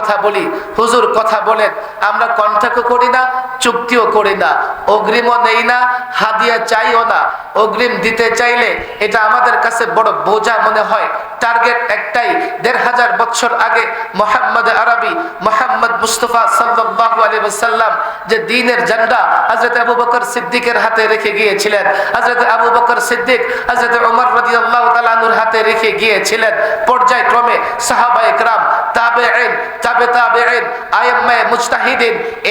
কথা বলি, হুজুর কথা বলেন, আমরা কন্ট্রাক্টও করি না, চুক্তিও করি না অগ্রিম নেই না, হাদিয়া চাইও না, অগ্রিম দিতে চাইলে এটা আমাদের কাছে বড় বোঝা মনে হয়। টার্গেট একটাই, দেড় হাজার বছর আগে মোহাম্মদ আরবি, মোহাম্মদ মুস্তফা সাল্লু আলী সাল্লাম যে দিনের জান্ডা হজরত আবু বকর সিদ্দিকের হাতে রেখে গিয়েছিলেন হজরত আবু বকর সিদ্দিক হজরত ওমর রদি আল্লাহ তালানুর হাতে রেখে গিয়েছিলেন, পর্যায়ক্রমে সাহাবায়করাম তাবে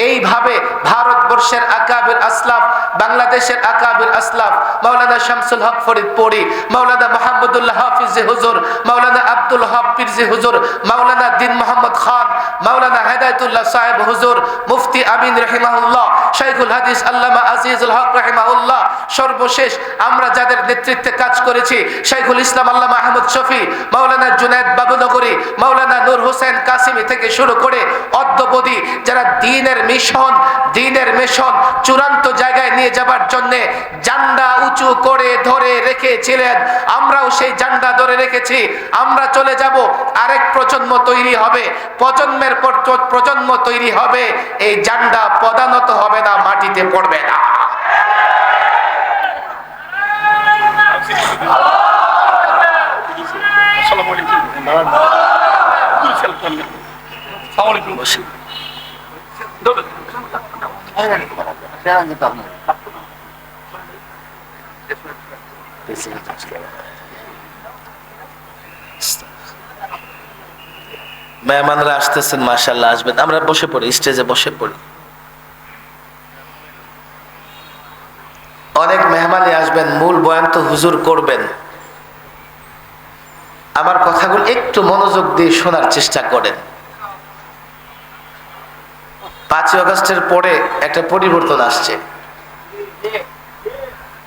এইভাবে ভারতবর্ষের আকাবির আসলাফ, বাংলাদেশের আকাবির আসলাফ, মাওলানা শামসুল হক ফরিদপুরি, মাওলানা মোহাম্মদুল্লাহ হাফিজি হুজুর, মাওলানা আব্দুল হক পিরজি হুজুর, মাওলানা দিন মোহাম্মদ খান, মাওলানা হেদায়তুল্লাহ সাহেব হুজুর, মুফতি আমিন রহিমাহুল্লাহ শাইখুল হাদিস আল্লামা আজিজুল হক রহিমাহুল্লাহ, সর্বশেষ আমরা যাদের নেতৃত্বে কাজ করেছি, শাইখুল ইসলাম আল্লামা আহমদ শফি, মাওলানা জুনায়দ বাবুনগরী, মাওলানা নূর হোসেন কাসিমি থেকে শুরু করে অদ্যবধি যারা দিনের মিশন দিনের মিশন চূড়ান্ত জায়গায় নিয়ে যাবার জন্য জান্ডা উঁচু করে ধরে রেখেছিলেন। আমরাও সেই জান্ডা ধরে রেখেছি। আমরা চলে যাব, আরেক প্রজন্ম তৈরি হবে, প্রজন্মের পর প্রজন্ম তৈরি হবে, এই জান্ডা পদানত হবে না মাটিতে পড়বে না। মেহমানরা আসতেছেন মাশাল্লাহ আসবেন। আমরা বসে পড়ি স্টেজে বসে পড়ি অনেক আসবেন মূল বয়ান তো হুজুর করবেন। আমার কথাগুলো একটু মনোযোগ দিয়ে শোনার চেষ্টা করেন। পাঁচই আগস্টের পরে একটা পরিবর্তন আসছে।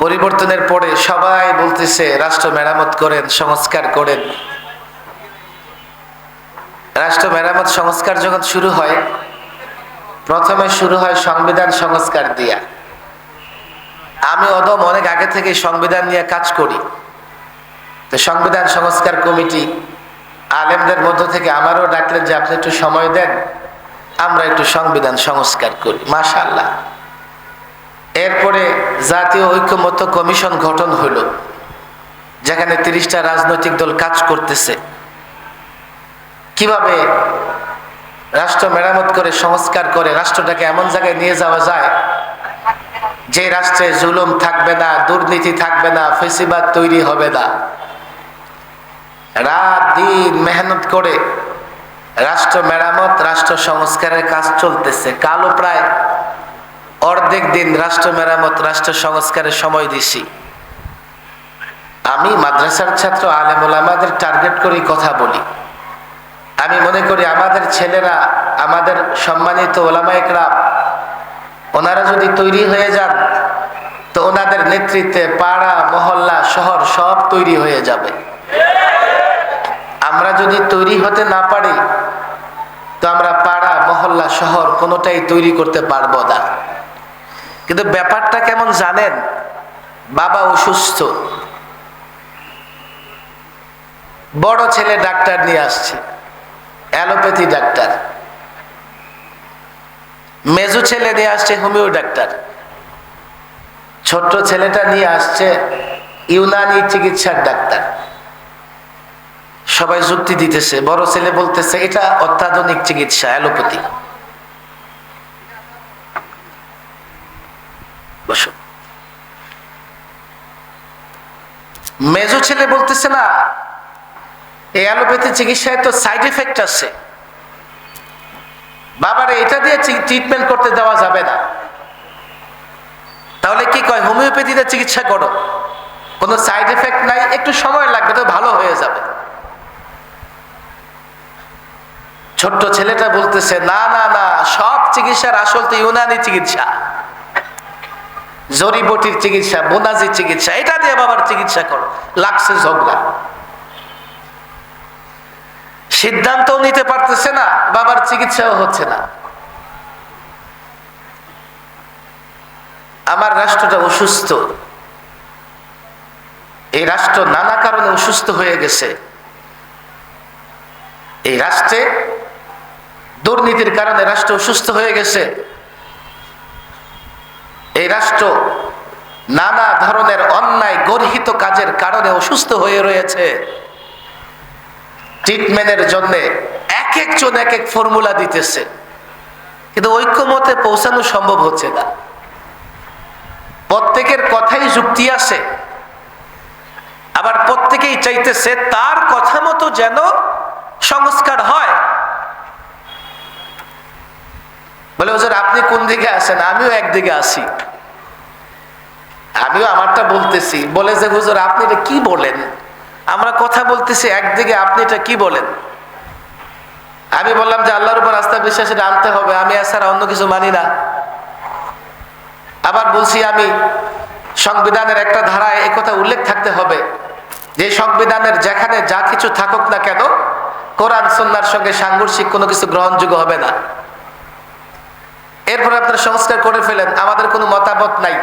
পরিবর্তনের পরে সবাই বলতেছে, রাষ্ট্র মেরামত করেন, সংস্কার করেন। রাষ্ট্র মেরামত, সংস্কার যখন শুরু হয়, প্রথমে শুরু হয় সংবিধান সংস্কার দিয়া। আমি অদম অনেক আগে থেকে সংবিধান নিয়ে কাজ করি। তো সংবিধান সংস্কার কমিটি আলেমদের মধ্য থেকে আমারও ডাকলেন যে, আপনি একটু সময় দেন, আমরা একটু সংবিধান সংস্কার করি। মাশাল্লাহ এরপরে জাতীয় ঐক্যমত্য কমিশন গঠন হলো, যেখানে তিরিশটা রাজনৈতিক দল কাজ করতেছে। কীভাবে রাষ্ট্র মেরামত করে, সংস্কার করে, রাষ্ট্রটাকে এমন জায়গায় নিয়ে যাওয়া যায় যে রাষ্ট্রে জুলুম থাকবে না, দুর্নীতি থাকবে না, ফেসিবাদ তৈরি হবে না। রাত দিন মেহনত করে রাষ্ট্র মেরামত, রাষ্ট্র সংস্কারের কাজ চলতেছে। কালো প্রায় অর্ধেক দিন রাষ্ট্র মেরামত, রাষ্ট্র সংস্কারের সময় দিছি। আমি মাদ্রাসার ছাত্র, আলেমুল আমাদের টার্গেট করি কথা বলি। আমি মনে করি আমাদের ছেলেরা, আমাদের সম্মানিত ওলামাইকরা ওনারা যদি তৈরি হয়ে যান, তো ওনাদের নেতৃত্বে পাড়া, মহল্লা, শহর সব তৈরি হয়ে যাবে। আমরা যদি তৈরি হতে না পারি, তো আমরা পাড়া, মহল্লা, শহর কোনোটাই তৈরি করতে পারব না। কিন্তু ব্যাপারটা কেমন জানেন? বাবা অসুস্থ। বড় ছেলে ডাক্তার নিয়ে আসছে, অ্যালোপ্যাথি ডাক্তার। মেজু ছেলে নিয়ে আসছে হোমিও ডাক্তার। ছোট্ট ছেলেটা নিয়ে আসছে ইউনানি চিকিৎসার ডাক্তার। সবাই যুক্তি দিতেছে, বড় ছেলে বলতেছে, এটা অত্যাধুনিক চিকিৎসা, অ্যালোপ্যাথি। মেজো ছেলে বলতেছে না, এই অ্যালোপ্যাথি চিকিৎসায় তো সাইড এফেক্ট আছে। বাবারে, এটা দিয়ে ট্রিটমেন্ট করতে দেওয়া যাবে না। তাহলে কি কয়, হোমিওপ্যাথিতে চিকিৎসা করো। কোনো সাইড এফেক্ট নাই, একটু সময় লাগবে তো ভালো হয়ে যাবে। ছোট্ট ছেলেটা বলতেছে, না না না, সব চিকিৎসার আসল তো ইউনানি চিকিৎসা। জরিবটির চিকিৎসা বোনাজির চিকিৎসা, এটা দিয়ে বাবার চিকিৎসা করো। লাগছে ঝগড়া। সিদ্ধান্তও নিতে পারতেছে না, বাবার চিকিৎসাও হচ্ছে না। আমার রাষ্ট্রটা অসুস্থ। এই রাষ্ট্র নানা কারণে অসুস্থ হয়ে গেছে। এই রাষ্ট্রে দুর্নীতির কারণে রাষ্ট্র অসুস্থ হয়ে গেছে। এই রাষ্ট্র নানা ধরনের অন্যায়, গর্হিত কাজের কারণে অসুস্থ হয়ে রয়েছে। ট্রিটমেন্টের জন্য এক একজন এক এক ফর্মুলা দিতেছে। কিন্তু ঐক্যমতে পৌঁছানো সম্ভব হচ্ছে না। প্রত্যেকের কথাই যুক্তি আছে। আবার প্রত্যেকেই চাইতেছে তার কথা মতো যেন সংস্কার হয়। বলে, হুজুর, আপনি কোন দিকে আছেন? আমিও একদিকে আছি। আমিও আমারটা বলতেছি। বলে যে, হুজুর, আপনি এটা কি বলেন? আমরা কথা বলতেছি একদিকে, আপনি এটা কি বলেন? আমি বললাম যে আল্লাহর উপর আস্থা বিশ্বাস, এটা আনতে হবে। আমি এছাড়া অন্য কিছু মানি না। আবার বলছি আমি, সংবিধানের একটা ধারায় কথা উল্লেখ থাকতে হবে যে সংবিধানের যেখানে যা কিছু থাকুক না কেন, কোরআন সন্ন্যার সঙ্গে সাংঘর্ষিক কোনো কিছু গ্রহণযোগ্য হবে না। এরপর আপনারা সংস্কার করে ফেলেন। আমাদের কোনো মতামত নাই।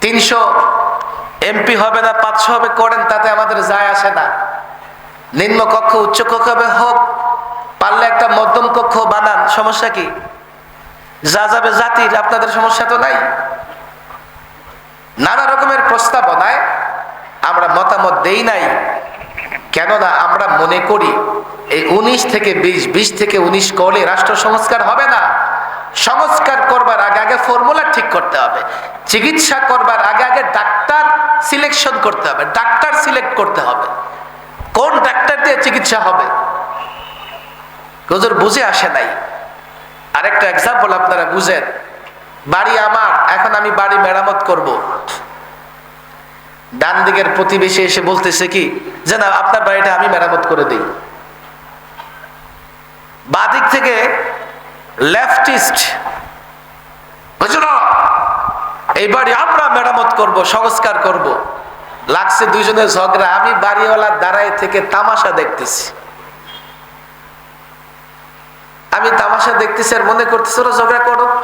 তিনশো এমপি হবে না, পাঁচশো হবে, করেন, তাতে আমাদের যায় আসে না। নিম্ন কক্ষ, উচ্চ কক্ষ হবে, হোক, পারলে একটা মধ্যম কক্ষ বানান, সমস্যা কি? যা যাবে জাতির, আপনাদের সমস্যা তো নাই। নানা রকমের প্রস্তাবনায় আমরা মতামত দেই নাই। কেননা আমরা মনে করি, এই উনিশ থেকে বিশ বিশ থেকে উনিশ করলে রাষ্ট্র সংস্কার হবে না। সংস্কার করবার আগে আগে ফর্মুলা ঠিক করতে হবে। চিকিৎসা করবার আগে আগে ডাক্তার সিলেকশন করতে হবে। ডাক্তার সিলেক্ট করতে হবে। কোন ডাক্তার দিয়ে চিকিৎসা হবে? হুজুর বুঝে আসে নাই। আরেকটা এক্সাম্পল আপনারা বুঝেন। বাড়ি আমার, এখন আমি বাড়ি মেরামত করব। ডান দিকের প্রতিবেশী এসে বলতেছে কি যে না আপনার বাড়িটা আমি মেরামত করে দিই। বাদিক থেকে লেফটিস্ট। বুঝল? এই বাড়ি আমরা মেরামত করব, সংস্কার করব। লাগছে দুইজনের ঝগড়া, আমি বাড়িওয়ালার দাঁড়ায় থেকে তামাশা দেখতেছি। আমি তামাশা দেখতেছি আর মনে করতেছি, ওরা ঝগড়া করো।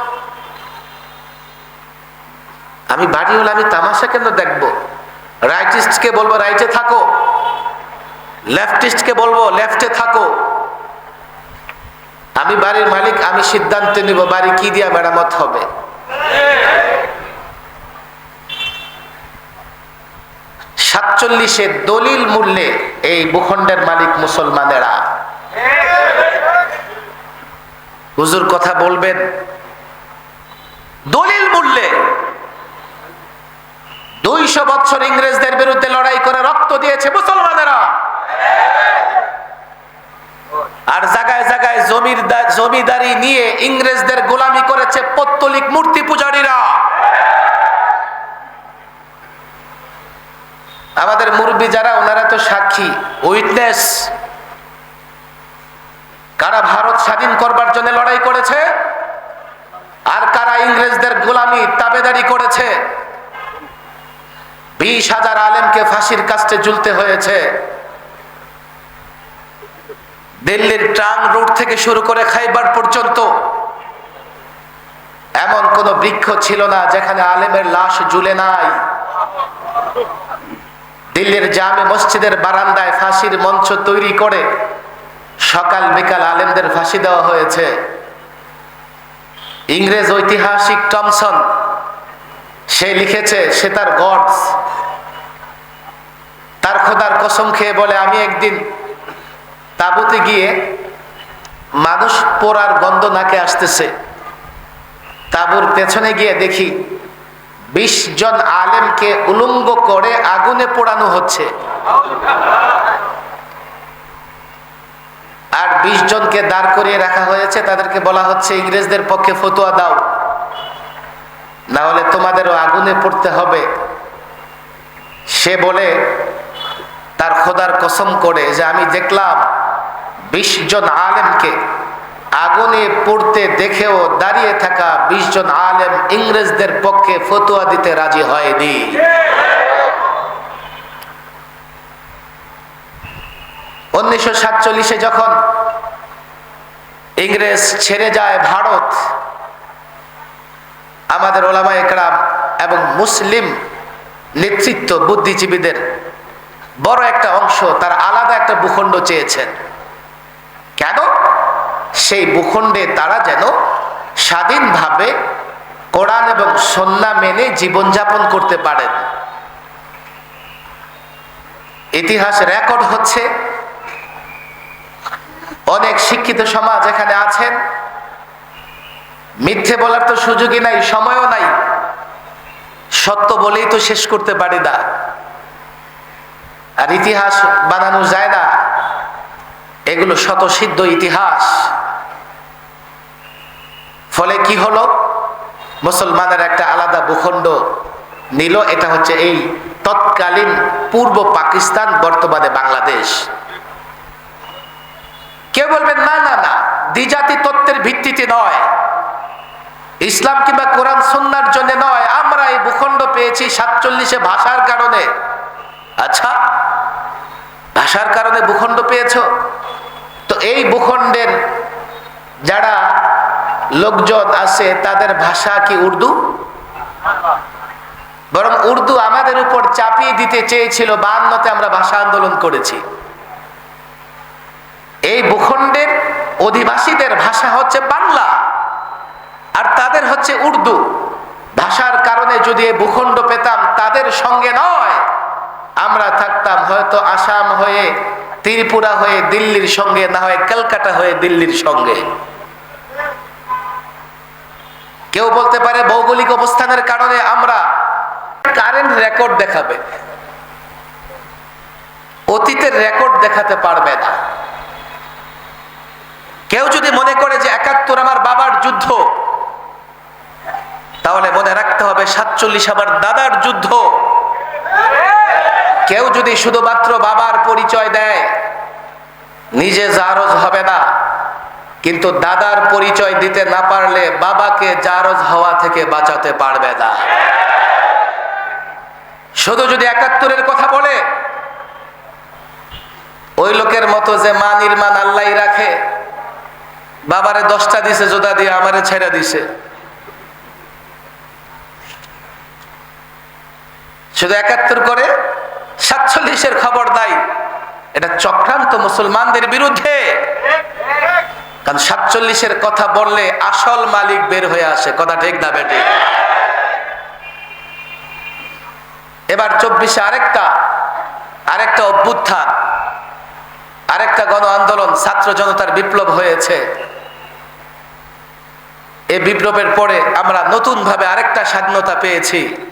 আমি বাড়ি হলে আমি তামাশা কেন দেখব? রাইটিস্টকে বলব রাইটে থাকো। লেফটিস্টকে বলব লেফটে থাকো। আমি বাড়ির মালিক, আমি সিদ্ধান্ত নিব বাড়ি কি দিয়া মেরামত হবে। সাতচল্লিশে দলিল মূল্যে এই ভূখণ্ডের মালিক মুসলমানেরা। হুজুর কথা বলবেন? দলিল মূল্যে দুইশো বছর ইংরেজদের বিরুদ্ধে লড়াই করে রক্ত দিয়েছে মুসলমানেরা। আর জায়গায় জায়গায় জমির জমিদারি নিয়ে ইংরেজদের গোলামি করেছে পত্তলিক মূর্তি পূজারীরা। আমাদের মুরব্বী যারা, ওনারা তো সাক্ষী উইটনেস কারা ভারত স্বাধীন করবার জন্য লড়াই করেছে, আর কারা ইংরেজদের গোলামি, তাবেদারি করেছে। বিশ হাজার আলেমকে ফাঁসির কাস্টে ঝুলতে হয়েছে। দিল্লির ট্রাং রোড থেকে শুরু করে খাইবার পর্যন্ত এমন কোন বৃক্ষ ছিল না যেখানে আলেমের লাশ ঝুলে নাই। দিল্লির জামে মসজিদের বারান্দায় ফাঁসির মঞ্চ তৈরি করে সকাল বিকাল আলেমদের ফাঁসি দেওয়া হয়েছে। ইংরেজ ঐতিহাসিক টমসন, সে লিখেছে, সে তার গডস। তার খোদার কসম খেয়ে বলে, আমি একদিন তাবুতে গিয়ে মানুষ পোড়ার গন্ধ নাকে আসতেছে। তাবুর পেছনে গিয়ে দেখি বিশ জন আলেমকে উলঙ্গ করে আগুনে পোড়ানো হচ্ছে। আর বিশ জনকে দাঁড় করিয়ে রাখা হয়েছে, তাদেরকে বলা হচ্ছে, ইংরেজদের পক্ষে ফতুয়া দাও। না হলে তোমাদেরও আগুনে পড়তে হবে। সে বলে, তার খোদার কসম করে যে আমি দেখলাম বিশ জন আলেমকে আগুনে পড়তে দেখেও দাঁড়িয়ে থাকা বিশ জন আলেম ইংরেজদের পক্ষে ফতুয়া দিতে রাজি হয়নি। উনিশশো সাতচল্লিশে যখন ইংরেজ ছেড়ে যায় ভারত, আমাদের ওলামা একরাম এবং মুসলিম নেতৃত্ব বুদ্ধিজীবীদের বড় একটা অংশ তার আলাদা একটা ভূখণ্ড চেয়েছেন। কেন? সেই ভূখণ্ডে তারা যেন স্বাধীনভাবে কোরআন এবং সন্না মেনে জীবনযাপন করতে পারেন। ইতিহাস রেকর্ড হচ্ছে, অনেক শিক্ষিত সমাজ এখানে আছেন। মিথ্যে বলার তো সুযোগই নাই, সময়ও নাই। সত্য বলেই তো শেষ করতে পারি না। আর ইতিহাস বানানো যায় না। এগুলো শতসিদ্ধ ইতিহাস। ফলে কি হলো? মুসলমানের একটা আলাদা ভূখণ্ড নিল, এটা হচ্ছে এই তৎকালীন পূর্ব পাকিস্তান, বর্তমানে বাংলাদেশ। কেউ বলবেন, না না না, দ্বিজাতি তত্ত্বের ভিত্তিতে নয়। ইসলাম কিংবা কোরআন সন্ন্যার জন্য নয়। আমরা এই ভূখণ্ড পেয়েছি সাতচল্লিশে ভাষার কারণে। আচ্ছা ভাষার কারণে ভূখণ্ড পেয়েছ? এই ভূখণ্ডের যারা লোকজন আছে, তাদের ভাষা কি উর্দু? বরং উর্দু আমাদের উপর চাপিয়ে দিতে চেয়েছিল বান্নতে আমরা ভাষা আন্দোলন করেছি। এই ভূখণ্ডের অধিবাসীদের ভাষা হচ্ছে বাংলা, আর তাদের হচ্ছে উর্দু। ভাষার কারণে যদি এই ভূখণ্ড পেতাম, তাদের সঙ্গে নয়, আমরা থাকতাম হয়তো আসাম হয়ে ত্রিপুরা হয়ে দিল্লির সঙ্গে, না হয় কলকাতা হয়ে দিল্লির সঙ্গে। কেউ বলতে পারে ভৌগোলিক অবস্থানের কারণে আমরা কারেন্ট রেকর্ড দেখাবে। অতীতের রেকর্ড দেখাতে পারবে না। কেউ যদি মনে করে যে একাত্তর আমার বাবার যুদ্ধ, তাহলে মনে রাখতে হবে সাতচল্লিশ আমার দাদার যুদ্ধ। কেউ যদি শুধুমাত্র বাবার পরিচয় দেয়, নিজে জারজ হবে না। কিন্তু দাদার পরিচয় দিতে না পারলে বাবাকে জারজ হওয়া থেকে বাঁচাতে পারবে না। শুধু যদি একাত্তরের কথা বলে, ওই লোকের মতো যে মা নির্মাণ আল্লাহ রাখে, বাবারে দশটা দিছে জোদা দিয়ে আমারে ছেড়ে দিছে। শুধু একাত্তর করে সাতচল্লিশের খবর নাই। এটা চক্রান্ত মুসলমানদের বিরুদ্ধে। কারণ সাতচল্লিশের কথা বললে আসল মালিক বের হয়ে আসে। কথা ঠিক না বেটে এবার চব্বিশে আরেকটা আরেকটা অভ্যুত্থান, আরেকটা গণ আন্দোলন ছাত্র জনতার বিপ্লব হয়েছে। এই বিপ্লবের পরে আমরা নতুন ভাবে আরেকটা স্বাধীনতা পেয়েছি।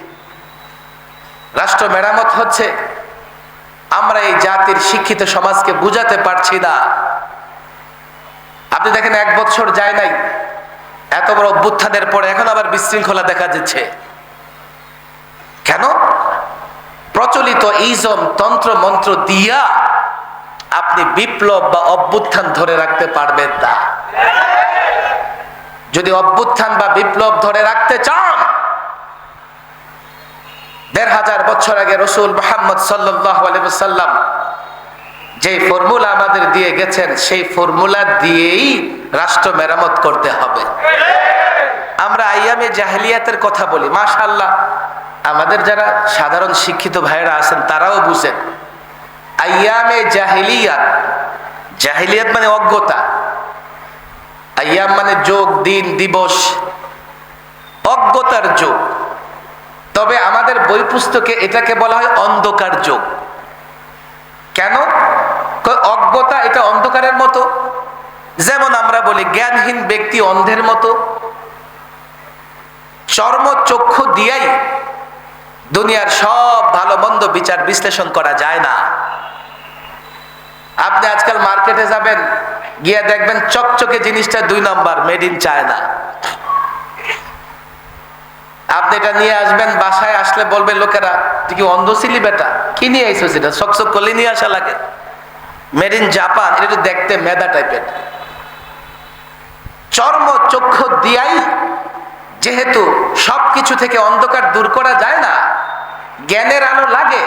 রাষ্ট্র মেরামত হচ্ছে আমরা এই জাতির শিক্ষিত সমাজকে বুঝাতে পারছি না। আপনি দেখেন, এক বছর যায় নাই। এত বড় অভ্যুত্থানের পরে এখন আবার বিশৃঙ্খলা দেখা দিচ্ছে কেন? প্রচলিত ইজম, তন্ত্র, মন্ত্র দিয়া আপনি বিপ্লব বা অভ্যুত্থান ধরে রাখতে পারবেন না। যদি অভ্যুত্থান বা বিপ্লব ধরে রাখতে চান দেড় হাজার বছর আগে রসুল মোহাম্মদ সাল্লাম যে ফর্মুলা আমাদের দিয়ে গেছেন, সেই ফর্মুলা দিয়েই রাষ্ট্র মেরামত করতে হবে। আমরা আইয়ামে জাহেলিয়াতের কথা বলি মাশাল্লাহ আমাদের যারা সাধারণ শিক্ষিত ভাইয়েরা আছেন, তারাও বুঝেন। আইয়ামে জাহিলিয়াত জাহিলিয়াত মানে অজ্ঞতা। আইয়াম মানে যোগ, দিন, দিবস। অজ্ঞতার যোগ। তবে আমাদের বই পুস্তকে এটাকে বলা হয় অন্ধকার যোগ। কেন? অজ্ঞতা এটা অন্ধকারের মতো। যেমন আমরা বলি জ্ঞানহীন ব্যক্তি অন্ধের মতো। চর্ম চক্ষু দিয়াই দুনিয়ার সব ভালো মন্দ বিচার বিশ্লেষণ করা যায় না। আপনি আজকাল মার্কেটে যাবেন, গিয়ে দেখবেন চকচকে জিনিসটা দুই নম্বর, মেড ইন চায়না। এটা নিয়ে আসবেন, বাসায় আসলে বলবে লোকেরা, তুই কি অন্ধ ছিলি বেটা? কি নিয়ে আইসো সেটা চকচক করলে নিয়ে আসা লাগে। মেড ইন জাপান এটা দেখতে মেদা টাইপের চর্ম, চক্ষু দিয়াই যেহেতু সবকিছু থেকে অন্ধকার দূর করা যায় না, জ্ঞানের আলো লাগে।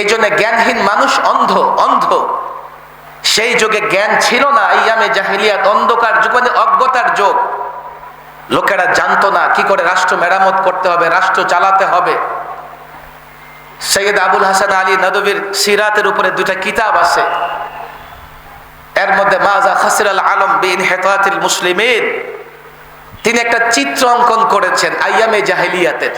এই জন্য জ্ঞানহীন মানুষ অন্ধ অন্ধ। সেই যুগে জ্ঞান ছিল না ইয়ামে জাহিলিয়াত অন্ধকার যুগ মানে অজ্ঞতার যুগ। লোকেরা জানতো না কি করে রাষ্ট্র মেরামত করতে হবে, রাষ্ট্র চালাতে হবে। সৈয়দ আবুল হাসান আলী নদবীর সিরাতের উপরে দুটা কিতাব আছে। এর মধ্যে মাজা খাসির আল আলম বিন হেতাতিল মুসলিমিন। তিনি একটা চিত্র অঙ্কন করেছেন আইয়ামে জাহেলিয়াতের।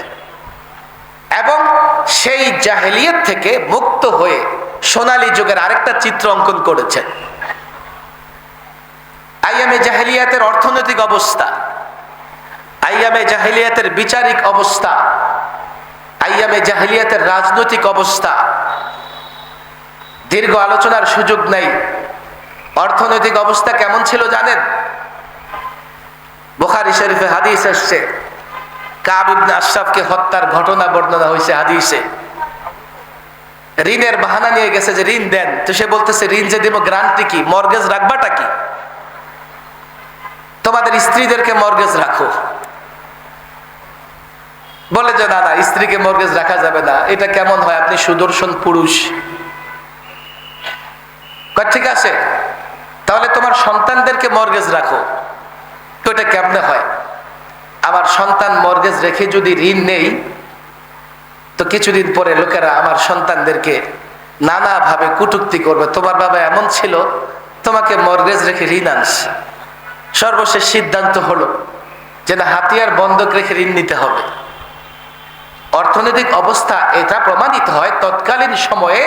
এবং সেই জাহেলিয়াত থেকে মুক্ত হয়ে সোনালী যুগের আরেকটা চিত্র অঙ্কন করেছেন। আইয়ামে জাহেলিয়াতের অর্থনৈতিক অবস্থা। আইয়ামে জাহেলিয়াতের বিচারিক অবস্থা, আইয়ামে জাহেলিয়াতের রাজনৈতিক অবস্থা। দীর্ঘ আলোচনার সুযোগ নেই। অর্থনৈতিক অবস্থা কেমন ছিল জানেন? বোখারি শরীফে হাদিস আসছে, কাব ইবনে আশরাফকে হত্যার ঘটনা বর্ণনা হয়েছে হাদিসে। ঋণের বাহানা নিয়ে গেছে যে ঋণ দেন। তো সে বলতেছে, ঋণ যে দিব গ্রান্টি কি? মর্গেজ রাখবাটা কি? তোমাদের স্ত্রীদেরকে মর্গেজ রাখো। বলে যে না স্ত্রীকে মর্গেজ রাখা যাবে না। এটা কেমন হয়? আপনি সুদর্শন পুরুষ। ঠিক আছে। তাহলে তোমার সন্তানদেরকে মর্গেজ রাখো। তো এটা কেমনে হয়? আমার সন্তান মর্গেজ রেখে যদি ঋণ নেই, তো কিছুদিন পরে লোকেরা আমার সন্তানদেরকে নানাভাবে কুটুক্তি করবে। তোমার বাবা এমন ছিল, তোমাকে মর্গেজ রেখে ঋণ আনছে সর্বশেষ সিদ্ধান্ত হলো যে, না, হাতিয়ার বন্ধক রেখে ঋণ নিতে হবে। অর্থনৈতিক অবস্থা এটা প্রমাণিত হয় তৎকালীন সময়ে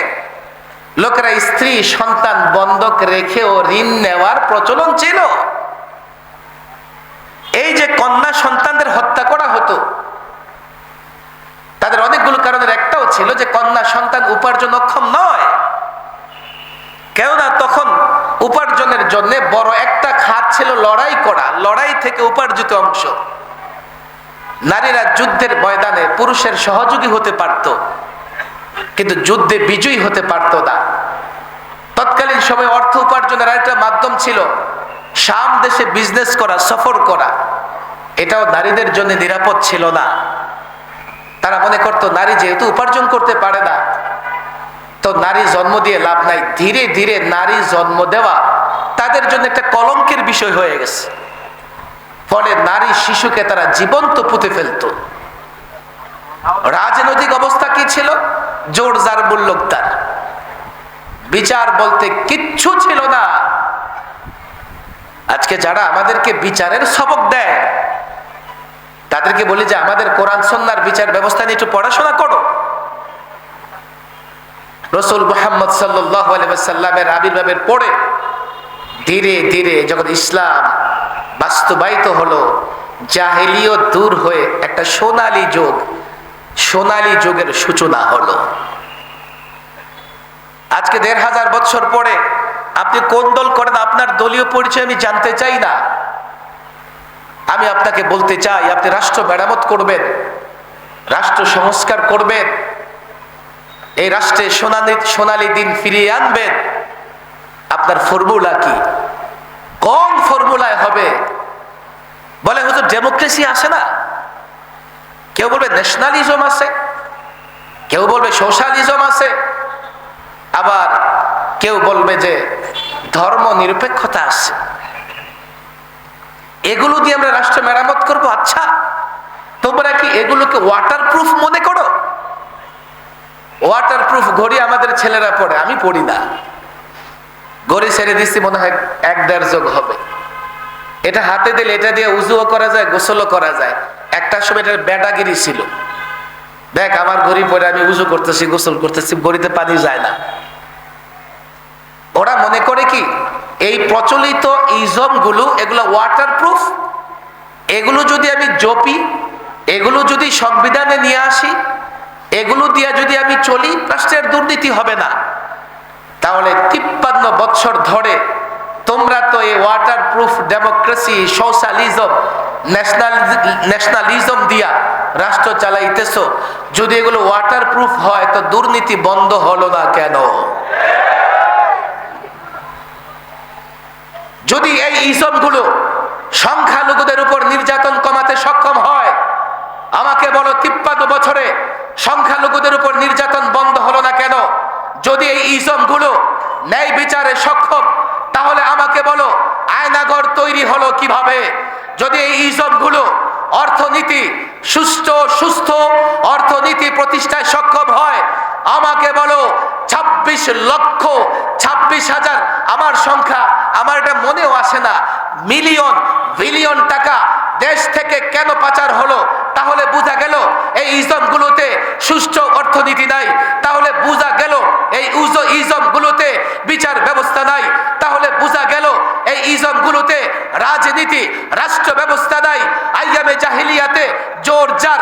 লোকেরা স্ত্রী সন্তান বন্ধক রেখেও ঋণ নেওয়ার প্রচলন ছিল। এই যে কন্যা সন্তানদের হত্যা করা হতো, তাদের অনেকগুলো কারণের একটাও ছিল যে কন্যা সন্তান উপার্জন অক্ষম নয়। কেননা তখন উপার্জনের জন্য বড় একটা খাত ছিল লড়াই করা, লড়াই থেকে উপার্জিত অংশ। নারীরা যুদ্ধের ময়দানে পুরুষের সহযোগী হতে পারত, কিন্তু যুদ্ধে বিজয়ী হতে পারত না। তৎকালীন সময় অর্থ উপার্জনের আরেকটা মাধ্যম ছিল শাম দেশে বিজনেস করা, সফর করা। এটাও নারীদের জন্য নিরাপদ ছিল না। তারা মনে করতো, নারী যেহেতু উপার্জন করতে পারে না, তো নারী জন্ম দিয়ে লাভ নাই। ধীরে ধীরে নারী জন্ম দেওয়া তাদের জন্য একটা কলঙ্কের বিষয় হয়ে গেছে। ফলে নারী শিশুকে তারা জীবন্ত পুঁতে ফেলত। রাজনৈতিক অবস্থা কি ছিল? জোর মূল্যক তার। বিচার বলতে কিচ্ছু ছিল না। আজকে যারা আমাদেরকে বিচারের সবক দেয়, তাদেরকে বলি যে, আমাদের কোরআন সন্ন্যার বিচার ব্যবস্থা নিয়ে একটু পড়াশোনা করো। রসুল মোহাম্মদ সাল্লাহ সাল্লামের আবির্ভাবের পরে ধীরে ধীরে যখন ইসলাম বাস্তবায়িত হলো জাহেলিও দূর হয়ে একটা সোনালী যুগ, সোনালী যুগের সূচনা হলো। আজকে দেড় হাজার বছর পরে আপনি কোন দল করেন আপনার দলীয় পরিচয় আমি জানতে চাই না। আমি আপনাকে বলতে চাই, আপনি রাষ্ট্র মেরামত করবেন, রাষ্ট্র সংস্কার করবেন, এই রাষ্ট্রে সোনালি, সোনালী দিন ফিরিয়ে আনবেন। আপনার ফর্মুলা কি? কোন ফর্মুলায় হবে? বলে, হুজুর ডেমোক্রেসি আসে না। কেউ বলবে ন্যাশনালিজম আছে। কেউ বলবে সোশ্যালিজম আছে। আবার কেউ বলবে যে, ধর্ম নিরপেক্ষতা আছে। এগুলো দিয়ে আমরা রাষ্ট্র মেরামত করব? আচ্ছা। তোমরা কি এগুলোকে ওয়াটার প্রুফ মনে করো? ওয়াটার প্রুফ ঘড়ি আমাদের ছেলেরা পড়ে, আমি পড়ি না। ঘড়ি ছেড়ে দিচ্ছি মনে হয় এক দেড় যোগ হবে। এটা হাতে দিলে এটা দিয়ে উজুও করা যায়, গোসলও করা যায়। একটা সময় এটার ব্যাটাগিরি ছিল। দেখ, আমার ঘড়ি পরে আমি উজু করতেছি, গোসল করতেছি, ঘড়িতে পানি যায় না। ওরা মনে করে কি, এই প্রচলিত ইজমগুলো এগুলো ওয়াটার প্রুফ এগুলো যদি আমি জপি, এগুলো যদি সংবিধানে নিয়ে আসি, এগুলো দিয়ে যদি আমি চলি, রাষ্ট্রের দুর্নীতি হবে না। তাহলে তিপ্পান্ন বছর ধরে তোমরা তো এই waterproof democracy socialism national nationalism দিয়া রাষ্ট্র চালাইতেছ। যদি এগুলো ওয়াটার প্রুফ হয়, তো দুর্নীতি বন্ধ হলো না কেন? যদি এই ইসমগুলো সংখ্যালঘুদের উপর নির্যাতন কমাতে সক্ষম হয়, আমাকে বলো তিপ্পান্ন বছরে সংখ্যালঘুদের উপর নির্যাতন বন্ধ হলো না কেন? যদি এই ইসমগুলো ন্যায় বিচারে সক্ষম বলো আয়নাগর তৈরি হলো কীভাবে? যদি এই ইসমগুলো অর্থনীতি, সুস্থ সুস্থ অর্থনীতি প্রতিষ্ঠায় সক্ষম হয়, আমাকে বলো, ছাব্বিশ লক্ষ ছাব্বিশ ছাব্বিশ হাজার, আমার সংখ্যা, আমার এটা মনেও আসে না, মিলিয়ন, বিলিয়ন টাকা দেশ থেকে কেন পাচার হলো? তাহলে বোঝা গেল এই ইজমগুলোতে সুষ্ঠু অর্থনীতি নাই। তাহলে বোঝা গেল এই উজ ইজমগুলোতে বিচার ব্যবস্থা নাই। তাহলে বোঝা গেল এই ইজমগুলোতে রাজনীতি রাষ্ট্র ব্যবস্থা নাই। আইয়ামে জাহিলিয়াতে জোর যার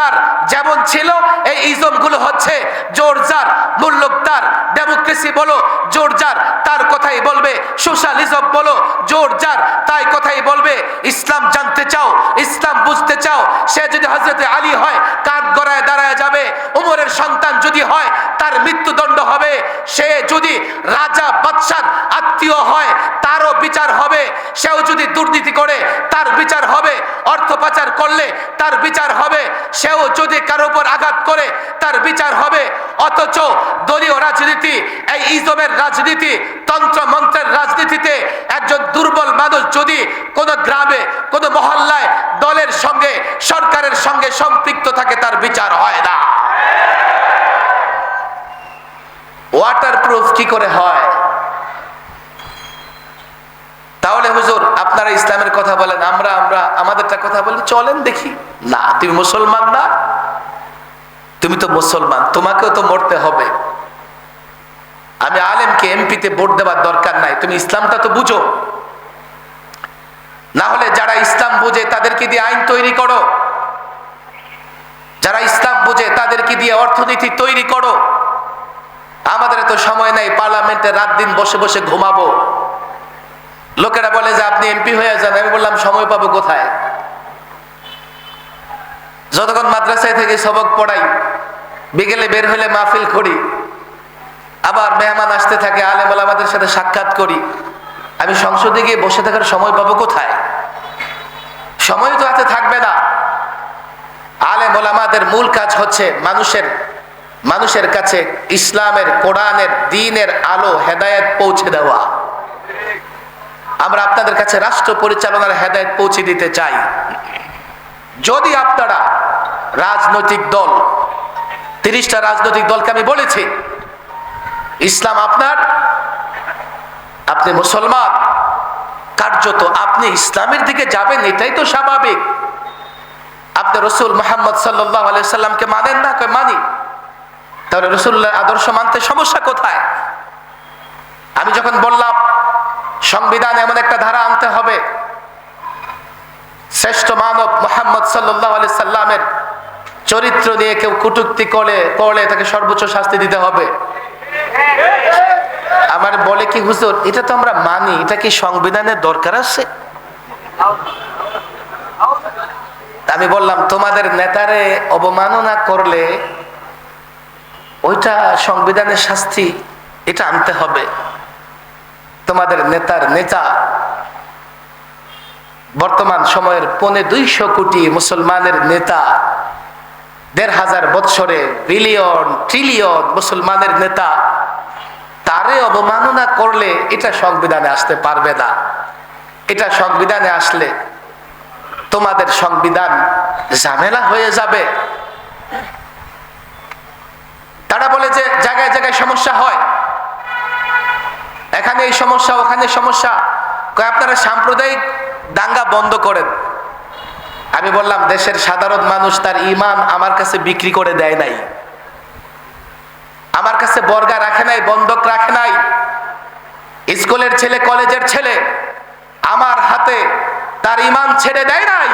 মূল্যতার যেমন ছিল, এই ইজমগুলো হচ্ছে জোর যার মূল্যতার ডেমোক্রেসি বলো জোর যার তার কথাই বলবে। সোশ্যালিজম বলো জোর যার তাই কথাই বলবে। ইসলাম জানতে চাও, ইসলাম বুঝতে চাও। সে যদি হজরতে আলী হয় কাঠ গড়ায় দাঁড়ায় যাবে। উমরের সন্তান যদি হয়, তার মৃত্যুদণ্ড হবে। সে যদি রাজা বাদশার আত্মীয় হয়, তারও বিচার হবে। সেও যদি দুর্নীতি করে, তার বিচার হবে। অর্থ পাচার করলে তার বিচার হবে। সেও যদি কারও উপর আঘাত করে, তার বিচার হবে। অথচ দলীয় রাজনীতি, এই ইজমের রাজনীতি, তন্ত্র মন্ত্রের রাজনীতিতে একজন দুর্বল মানুষ যদি কোনো গ্রামে, কোনো মহল্লায় দলের সঙ্গে, সরকারের সঙ্গে সম্পৃক্ত থাকে, তার বিচার হয় না। ওয়াটার প্রুফ কি করে হয় তাহলে হুজুর আপনারা ইসলামের কথা বলেন, আমরা আমরা আমাদেরটা কথা বলি, চলেন দেখি। না, তুমি মুসলমান না। তুমি তো মুসলমান, তোমাকেও তো মরতে হবে। আমি আলেমকে এমপিতে ভোট দেওয়ার দরকার নাই, তুমি ইসলামটা তো বুঝো। না হলে যারা ইসলাম বুঝে, তাদেরকে দিয়ে আইন তৈরি করো। যারা ইসলাম বুঝে, তাদেরকে দিয়ে অর্থনীতি তৈরি করো। আমাদের তো সময় নাই, পার্লামেন্টে রাত দিন বসে বসে ঘুমাবো। লোকেরা বলে যে আপনি এমপি হয়ে যান, আমি বললাম, সময় পাবো কোথায়? যতক্ষণ মাদ্রাসায় থেকে সবক পড়াই, বিকেলে বের হলে মাহফিল করি, আবার মেহমান আসতে থাকে, আলেম আমাদের সাথে সাক্ষাৎ করি, আমি সংসদে গিয়ে বসে থাকার সময় পাবো কোথায়? সময় তো হাতে থাকবে না। আলেম ওলামাদের মূল কাজ হচ্ছে মানুষের মানুষের কাছে ইসলামের, কোরআনের, দিনের আলো, হেদায়েত পৌঁছে দেওয়া। আমরা আপনাদের কাছে রাষ্ট্র পরিচালনার হেদায়েত পৌঁছে দিতে চাই। যদি আপনারা রাজনৈতিক দল, তিরিশটা রাজনৈতিক দলকে আমি বলেছি, ইসলাম আপনার, আপনি মুসলমান, কার্যত আপনি ইসলামের দিকে যাবেন, এটাই তো স্বাভাবিক। আপনি রসুল মোহাম্মদ সাল্লাহ সাল্লামকে মানেন না কই মানি? তাহলে রসুল্লাহ আদর্শ মানতে সমস্যা কোথায়? আমি যখন বললাম সংবিধান এমন একটা ধারা আনতে হবে। শ্রেষ্ঠ মানব মোহাম্মদ সাল্লাহ আলি সাল্লামের চরিত্র নিয়ে কেউ কুটুক্তি করে করলে তাকে সর্বোচ্চ শাস্তি দিতে হবে। আমার বলে কি, হুজুর, এটা তো আমরা মানি, এটা কি সংবিধানের দরকার আছে? আমি বললাম, তোমাদের নেতারে অবমাননা করলে ওইটা সংবিধানের শাস্তি, এটা আনতে হবে। তোমাদের নেতার নেতা। বর্তমান সময়ের পনে দুইশো কোটি মুসলমানের নেতা। দেড় হাজার বৎসরে বিলিয়ন, ট্রিলিয়ন মুসলমানের নেতা। তারে অবমাননা করলে এটা সংবিধানে আসতে পারবে না। এটা সংবিধানে আসলে তোমাদের সংবিধান ঝামেলা হয়ে যাবে। তারা বলে যে জায়গায় জায়গায় সমস্যা হয়। এখানে এই সমস্যা, ওখানে সমস্যা। আপনারা সাম্প্রদায়িক দাঙ্গা বন্ধ করেন। আমি বললাম, দেশের সাধারণ মানুষ তার ইমান আমার কাছে বিক্রি করে দেয় নাই। আমার কাছে বর্গা রাখে নাই, বন্ধক রাখে নাই। স্কুলের ছেলে, কলেজের ছেলে আমার হাতে তার ইমান ছেড়ে দেয় নাই।